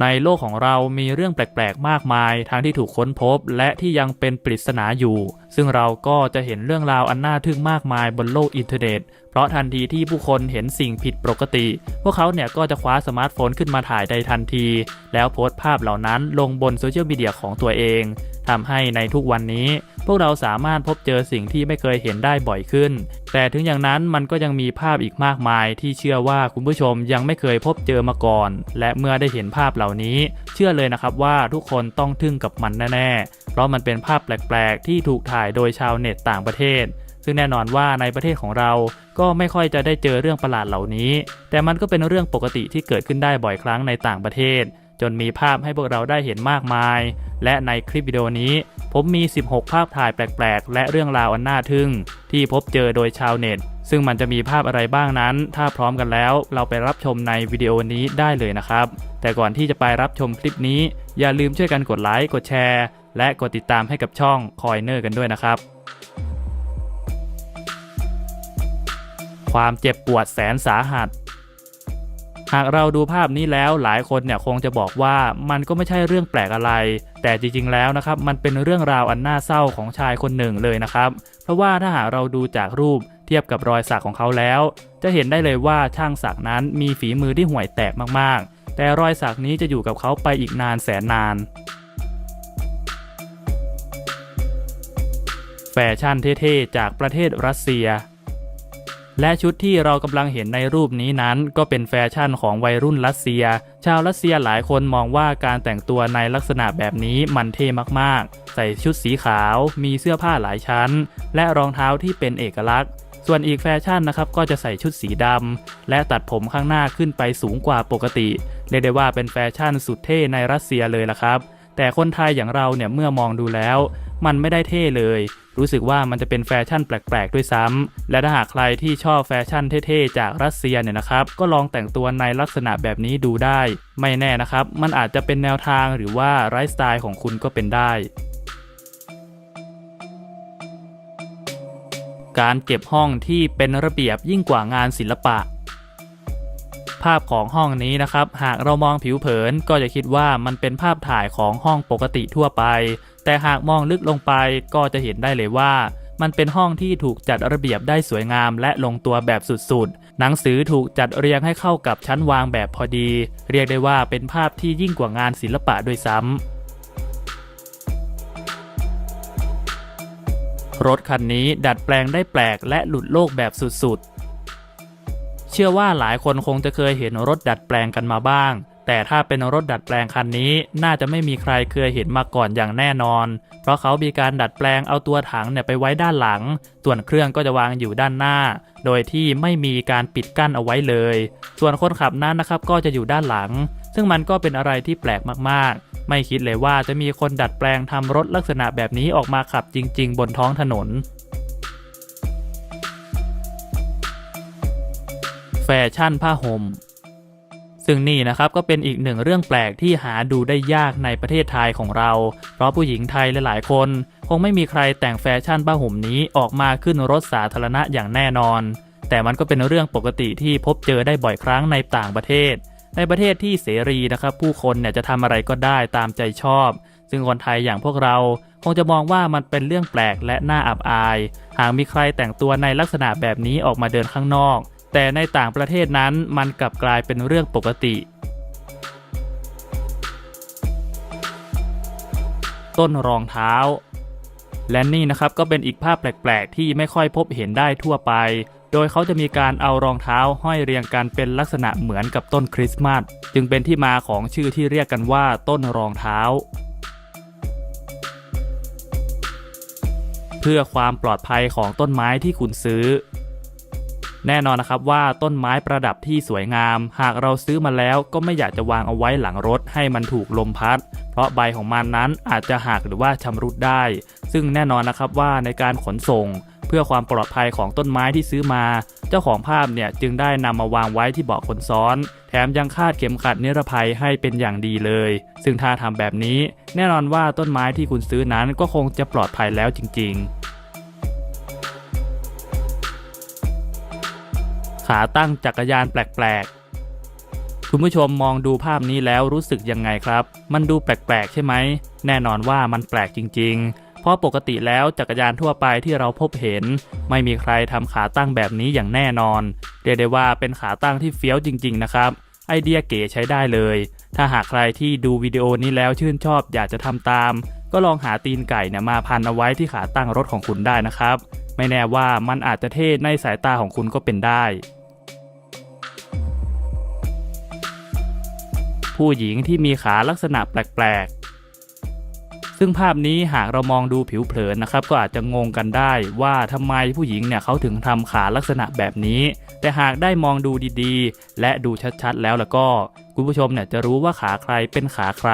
ในโลกของเรามีเรื่องแปลกๆ มากมาย ทั้งที่ถูกค้นพบ และที่ยังเป็นปริศนาอยู่ ซึ่งเราก็จะเห็นเรื่องราวอันน่าทึ่งมากมายบนโลกอินเทอร์เน็ต เพราะทันทีที่ผู้คนเห็นสิ่งผิดปกติ พวกเขาเนี่ยก็จะคว้าสมาร์ทโฟนขึ้นมาถ่ายได้ทันที แล้วโพสต์ภาพเหล่านั้นลงบนโซเชียลมีเดียของตัวเองทำให้ในทุกวันนี้ พวกเราสามารถพบเจอสิ่งที่ไม่เคยเห็นได้บ่อยขึ้น แต่ถึงอย่างนั้นมันก็ยังมีภาพอีกมากมายที่เชื่อว่าคุณผู้ชมยังไม่เคยพบเจอมาก่อน และเมื่อได้เห็นภาพเหล่านี้ เชื่อเลยนะครับว่าทุกคนต้องทึ่งกับมันแน่ๆ เพราะมันเป็นภาพแปลกๆ ที่ถูกถ่ายโดยชาวเน็ตต่างประเทศ ซึ่งแน่นอนว่าในประเทศของเราก็ไม่ค่อยจะได้เจอเรื่องประหลาดเหล่านี้ แต่มันก็เป็นเรื่องปกติที่เกิดขึ้นได้บ่อยครั้งในต่างประเทศ จนมีภาพให้พวกเราได้เห็นมากมาย และในคลิปวิดีโอนี้ ผมมี 16 ภาพถ่ายแปลกๆ และเรื่องราวอันน่าทึ่ง ที่พบเจอโดยชาวเน็ต ซึ่งมันจะมีภาพอะไรบ้างนั้น ถ้าพร้อมกันแล้ว เราไปรับชมในวิดีโอนี้ได้เลยนะครับ แต่ก่อนที่จะไปรับชมคลิปนี้ อย่าลืมช่วยกันกดไลค์ กดแชร์ และกดติดตามให้กับช่องคอยเนอร์กันด้วยนะครับ ความเจ็บปวดแสนสาหัส หากเราดูภาพนี้แล้วหลายคนเนี่ยคงจะบอกว่ามันก็ไม่ใช่เรื่องแปลกอะไร แต่จริงๆแล้วนะครับมันเป็นเรื่องราวอันน่าเศร้าของชายคนหนึ่งเลยนะครับ เพราะว่าถ้าหากเราดูจากรูปเทียบกับรอยสักของเขาแล้ว จะเห็นได้เลยว่าช่างสักนั้นมีฝีมือที่ห่วยแตกมากๆ แต่รอยสักนี้จะอยู่กับเขาไปอีกนานแสนนานแฟชั่นเท่ๆจากประเทศรัสเซีย และชุดที่เรากำลังเห็นในรูปนี้นั้นก็เป็นแฟชั่นของวัยรุ่นรัสเซีย ชาวรัสเซียหลายคนมองว่าการแต่งตัวในลักษณะแบบนี้มันเท่มากๆ ใส่ชุดสีขาว มีเสื้อผ้าหลายชั้น และรองเท้าที่เป็นเอกลักษณ์ ส่วนอีกแฟชั่นนะครับก็จะใส่ชุดสีดำและตัดผมข้างหน้าขึ้นไปสูงกว่าปกติ เรียกได้ว่าเป็นแฟชั่นสุดเท่ในรัสเซียเลยละครับ แต่คนไทยอย่างเราเนี่ยเมื่อมองดูแล้ว มันไม่ได้เท่เลย รู้สึกว่ามันจะเป็นแฟชั่นแปลกๆด้วยซ้ำและถ้าหากใครที่ชอบแฟชั่นเท่ๆจากรัสเซียเนี่ยนะครับ ก็ลองแต่งตัวในลักษณะแบบนี้ดูได้ ไม่แน่นะครับ มันอาจจะเป็นแนวทางหรือว่าไลฟ์สไตล์ของคุณก็เป็นได้การเก็บห้องที่เป็นระเบียบยิ่งกว่างานศิลปะ ภาพของห้องนี้นะครับ หากเรามองผิวเผินก็จะคิดว่ามันเป็นภาพถ่ายของห้องปกติทั่วไป แต่หากมองลึกลงไปก็จะเห็นได้เลยว่า มันเป็นห้องที่ถูกจัดระเบียบได้สวยงามและลงตัวแบบสุดๆ หนังสือถูกจัดเรียงให้เข้ากับชั้นวางแบบพอดี เรียกได้ว่าเป็นภาพที่ยิ่งกว่างานศิลปะด้วยซ้ำรถคันนี้ดัดแปลงได้แปลกและหลุดโลกแบบสุดๆ เชื่อว่าหลายคนคงจะเคยเห็นรถดัดแปลงกันมาบ้าง แต่ถ้าเป็นรถดัดแปลงคันนี้น่าจะไม่มีใครเคยเห็นมาก่อนอย่างแน่นอน เพราะเขามีการดัดแปลงเอาตัวถังเนี่ยไปไว้ด้านหลัง ส่วนเครื่องก็จะวางอยู่ด้านหน้า โดยที่ไม่มีการปิดกั้นเอาไว้เลย ส่วนคนขับนั้นนะครับก็จะอยู่ด้านหลัง ซึ่งมันก็เป็นอะไรที่แปลกมากๆ ไม่คิดเลยว่าจะมีคนดัดแปลงทำรถลักษณะแบบนี้ออกมาขับจริง ๆ บนท้องถนนแฟชั่นผ้าห่ม ซึ่งนี่นะครับก็เป็นอีกหนึ่งเรื่องแปลกที่หาดูได้ยากในประเทศไทยของเรา เพราะผู้หญิงไทยหลายๆ คน คงไม่มีใครแต่งแฟชั่นผ้าห่มนี้ออกมาขึ้นรถสาธารณะอย่างแน่นอน แต่มันก็เป็นเรื่องปกติที่พบเจอได้บ่อยครั้งในต่างประเทศ ในประเทศที่เสรีนะครับ ผู้คนเนี่ยจะทำอะไรก็ได้ตามใจชอบ ซึ่งคนไทยอย่างพวกเราคงจะมองว่ามันเป็นเรื่องแปลกและน่าอับอาย หากมีใครแต่งตัวในลักษณะแบบนี้ออกมาเดินข้างนอก แต่ในต่างประเทศนั้นมันกลับกลายเป็นเรื่องปกติ ต้นรองเท้า และนี่นะครับก็เป็นอีกภาพแปลกๆ ที่ไม่ค่อยพบเห็นได้ทั่วไป โดยเขาจะมีการเอารองเท้าห้อยเรียงกันเป็นลักษณะเหมือนกับต้นคริสต์มาสจึงเป็นที่มาของชื่อที่เรียกกันว่าต้นรองเท้าเพื่อความปลอดภัยของต้นไม้ที่คุณซื้อ แน่นอนนะครับว่าต้นไม้ประดับที่สวยงาม หากเราซื้อมาแล้วก็ไม่อยากจะวางเอาไว้หลังรถให้มันถูกลมพัด เพราะใบของมันนั้นอาจจะหักหรือว่าชำรุดได้ ซึ่งแน่นอนนะครับว่าในการขนส่ง เพื่อความปลอดภัยของต้นไม้ที่ซื้อมา เจ้าของภาพเนี่ยจึงได้นำมาวางไว้ที่เบาะคนซ้อน แถมยังคาดเข็มขัดนิรภัยให้เป็นอย่างดีเลย ซึ่งถ้าทำแบบนี้ แน่นอนว่าต้นไม้ที่คุณซื้อนั้นก็คงจะปลอดภัยแล้วจริง ๆ ขาตั้งจักรยานแปลกๆ คุณผู้ชมมองดูภาพนี้แล้วรู้สึกยังไงครับ มันดูแปลกๆ ใช่ไหม แน่นอนว่ามันแปลกจริง ๆ เพราะปกติแล้วจักรยานทั่วไปที่เราพบเห็น ไม่มีใครทำขาตั้งแบบนี้อย่างแน่นอน เรียกได้ว่าเป็นขาตั้งที่เฟี้ยวจริง ๆ นะครับ ไอเดียเก๋ใช้ได้เลย ถ้าหากใครที่ดูวิดีโอนี้แล้วชื่นชอบอยากจะทำตาม ก็ลองหาตีนไก่เนี่ยมาพันเอาไว้ที่ขาตั้งรถของคุณได้นะครับไม่แน่ว่ามันอาจจะเท่ในสายตาของคุณก็เป็นได้ ผู้หญิงที่มีขาลักษณะแปลกๆ ซึ่งภาพนี้หากเรามองดูผิวเผินนะครับ ก็อาจจะงงกันได้ว่าทำไมผู้หญิงเนี่ยเขาถึงทำขาลักษณะแบบนี้ แต่หากได้มองดูดีๆ และดูชัดๆ แล้วแล้วก็ คุณผู้ชมเนี่ยจะรู้ว่าขาใครเป็นขาใคร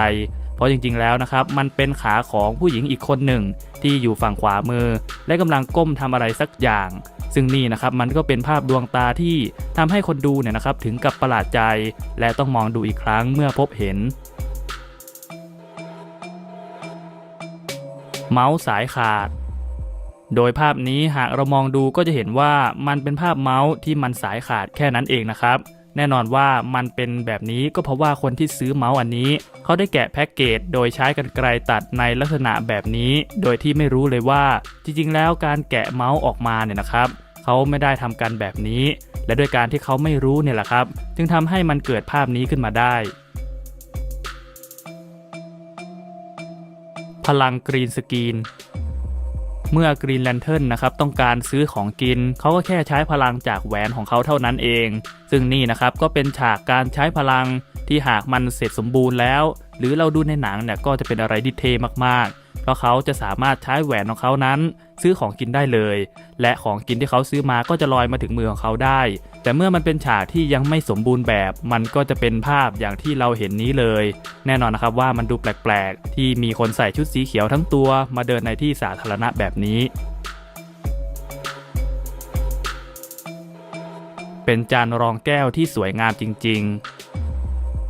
เพราะจริงๆแล้วนะครับมันเป็นขาของผู้หญิงอีกคนหนึ่ง ที่อยู่ฝั่งขวามือ และกำลังก้มทำอะไรสักอย่าง ซึ่งนี่นะครับมันก็เป็นภาพดวงตาที่ทำให้คนดูเนี่ยนะครับถึงกับประหลาดใจ และต้องมองดูอีกครั้งเมื่อพบเห็นเมาส์สายขาด โดยภาพนี้หากเรามองดูก็จะเห็นว่ามันเป็นภาพเมาส์ที่มันสายขาดแค่นั้นเองนะครับ แน่นอนว่ามันเป็นแบบนี้ก็เพราะว่าคนที่ซื้อเมาส์อันนี้ เขาได้แกะแพ็กเกจโดยใช้กรรไกรตัดในลักษณะแบบนี้ โดยที่ไม่รู้เลยว่า จริงๆ แล้วการแกะเมาส์ออกมาเนี่ยนะครับเขาไม่ได้ทำกันแบบนี้ และด้วยการที่เขาไม่รู้เนี่ยแหละครับ จึงทำให้มันเกิดภาพนี้ขึ้นมาได้ พลังกรีนสกรีน เมื่อกรีนแลนเทิร์นนะครับต้องการซื้อของกิน เขาก็แค่ใช้พลังจากแหวนของเขาเท่านั้นเอง ซึ่งนี่นะครับก็เป็นฉากการใช้พลังที่หากมันเสร็จสมบูรณ์แล้ว หรือเราดูในหนังเนี่ยก็จะเป็นอะไรที่เท่มากๆ เพราะเขาจะสามารถใช้แหวนของเขานั้น ซื้อของกินได้เลย และของกินที่เขาซื้อมาก็จะลอยมาถึงมือของเขาได้ แต่เมื่อมันเป็นฉากที่ยังไม่สมบูรณ์แบบ มันก็จะเป็นภาพอย่างที่เราเห็นนี้เลย แน่นอนนะครับว่ามันดูแปลกๆ ที่มีคนใส่ชุดสีเขียวทั้งตัว มาเดินในที่สาธารณะแบบนี้เป็นจานรองแก้วที่สวยงามจริง ๆ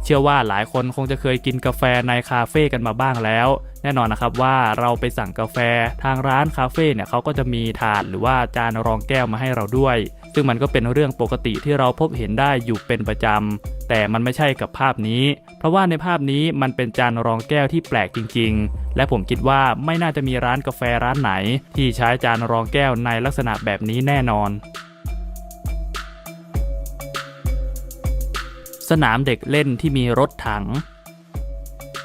เชื่อว่าหลายคนคงจะเคยกินกาแฟในคาเฟ่กันมาบ้างแล้ว แน่นอนนะครับว่าเราไปสั่งกาแฟทางร้านคาเฟ่เนี่ยเขาก็จะมีถาดหรือว่าจานรองแก้วมาให้เราด้วย ซึ่งมันก็เป็นเรื่องปกติที่เราพบเห็นได้อยู่เป็นประจำแต่มันไม่ใช่กับภาพนี้ เพราะว่าในภาพนี้มันเป็นจานรองแก้วที่แปลกจริง ๆ และผมคิดว่าไม่น่าจะมีร้านกาแฟร้านไหน ที่ใช้จานรองแก้วในลักษณะแบบนี้แน่นอน สนามเด็กเล่นที่มีรถถัง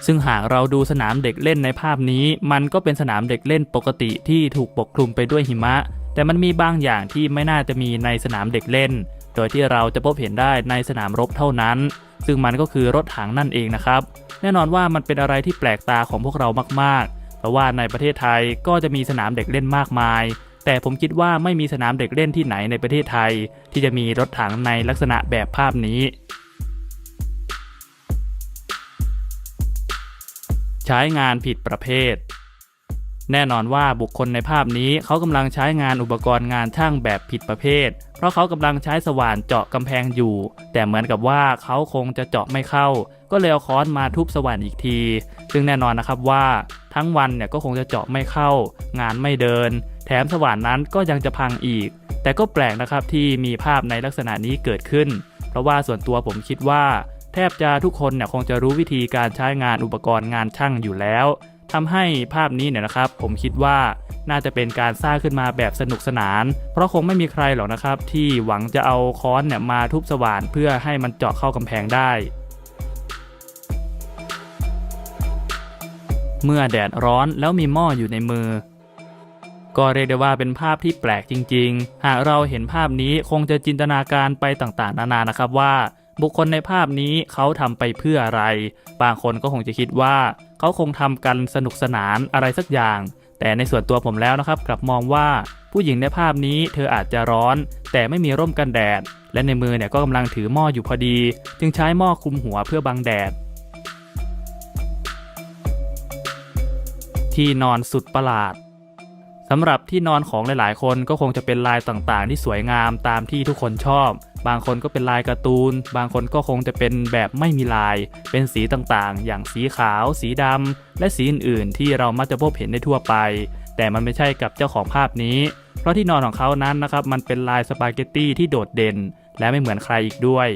ซึ่งหากเราดูสนามเด็กเล่นในภาพนี้ มันก็เป็นสนามเด็กเล่นปกติที่ถูกปกคลุมไปด้วยหิมะ แต่มันมีบางอย่างที่ไม่น่าจะมีในสนามเด็กเล่น โดยที่เราจะพบเห็นได้ในสนามรบเท่านั้น ซึ่งมันก็คือรถถังนั่นเองนะครับ แน่นอนว่ามันเป็นอะไรที่แปลกตาของพวกเรามากๆ เพราะว่าในประเทศไทยก็จะมีสนามเด็กเล่นมากมายแต่ผมคิดว่าไม่มีสนามเด็กเล่นที่ไหนในประเทศไทย ที่จะมีรถถังในลักษณะแบบภาพนี้ ใช้งานผิดประเภท แน่นอนว่าบุคคลในภาพนี้เขากำลังใช้งานอุปกรณ์งานช่างแบบผิดประเภท เพราะเขากำลังใช้สว่านเจาะกำแพงอยู่ แต่เหมือนกับว่าเขาคงจะเจาะไม่เข้า ก็เลยเอาค้อนมาทุบสว่านอีกที ซึ่งแน่นอนนะครับว่าทั้งวันเนี่ยก็คงจะเจาะไม่เข้า งานไม่เดิน แถมสว่านนั้นก็ยังจะพังอีก แต่ก็แปลกนะครับที่มีภาพในลักษณะนี้เกิดขึ้น เพราะว่าส่วนตัวผมคิดว่า ทบจะทุกคนเนี่ยคงจะรู้วิธีการใช้งานอุปกรณ์งานช่างอยู่แล้วทำให้ภาพนี้เนี่ยนะครับ ผมคิดว่าน่าจะเป็นการสร้างขึ้นมาแบบสนุกสนาน เพราะคงไม่มีใครหรอกนะครับ ที่หวังจะเอาค้อนเนี่ยมาทุบสว่านเพื่อให้มันเจาะเข้ากำแพงได้เมื่อแดดร้อนแล้วมีหม้ออยู่ในมือ ก็เรียกได้ว่าเป็นภาพที่แปลกจริง ๆ หากเราเห็นภาพนี้คงจะจินตนาการไปต่างๆ นานานะครับว่า บุคคลในภาพนี้เขาทำไปเพื่ออะไร บางคนก็คงจะคิดว่า เขาคงทำกันสนุกสนานอะไรสักอย่าง แต่ในส่วนตัวผมแล้วนะครับกลับมองว่าผู้หญิงในภาพนี้เธออาจจะร้อน แต่ไม่มีร่มกันแดด และในมือเนี่ยก็กำลังถือหม้ออยู่พอดี จึงใช้หม้อคลุมหัวเพื่อบังแดด ที่นอนสุดประหลาดสำหรับที่นอนของหลายๆ คนก็คงจะเป็นลายต่างๆ ที่สวยงามตามที่ทุกคนชอบ บางคนก็เป็นลายการ์ตูน บางคนก็คงจะเป็นแบบไม่มีลาย เป็นสีต่างๆ อย่างสีขาว สีดำ และสีอื่นๆ ที่เรามักจะพบเห็นได้ทั่วไป แต่มันไม่ใช่กับเจ้าของภาพนี้ เพราะที่นอนของเขานั้นนะครับ มันเป็นลายสปาเกตตี้ที่โดดเด่น และไม่เหมือนใครอีกด้วย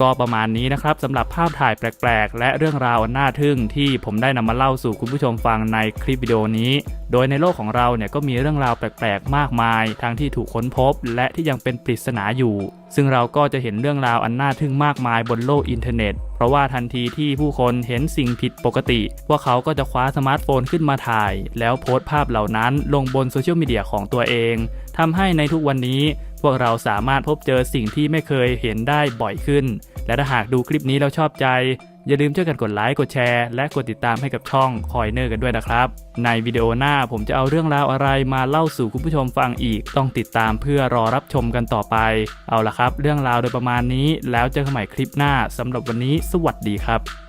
ก็ประมาณนี้นะครับสำหรับภาพถ่ายแปลกๆ และเรื่องราวอันน่าทึ่งที่ผมได้นำมาเล่าสู่คุณผู้ชมฟังในคลิปวิดีโอนี้ โดยในโลกของเราเนี่ยก็มีเรื่องราวแปลกๆ มากมาย ทั้งที่ถูกค้นพบ และที่ยังเป็นปริศนาอยู่ ซึ่งเราก็จะเห็นเรื่องราวอันน่าทึ่งมากมายบนโลกอินเทอร์เน็ต เพราะว่าทันทีที่ผู้คนเห็นสิ่งผิดปกติ พวกเขาก็จะคว้าสมาร์ทโฟนขึ้นมาถ่าย แล้วโพสต์ภาพเหล่านั้นลงบนโซเชียลมีเดียของตัวเองทำให้ในทุกวันนี้ พวกเราสามารถพบเจอสิ่งที่ไม่เคยเห็นได้บ่อยขึ้น และถ้าหากดูคลิปนี้แล้วชอบใจ อย่าลืมช่วยกันกดไลค์กดแชร์ และกดติดตามให้กับช่องคอยเนอร์กันด้วยนะครับ ในวิดีโอหน้าผมจะเอาเรื่องราวอะไรมาเล่าสู่คุณผู้ชมฟังอีก ต้องติดตามเพื่อรอรับชมกันต่อไป เอาละครับ เรื่องราวโดยประมาณนี้แล้วเจอกันใหม่คลิปหน้าสำหรับวันนี้ สวัสดีครับ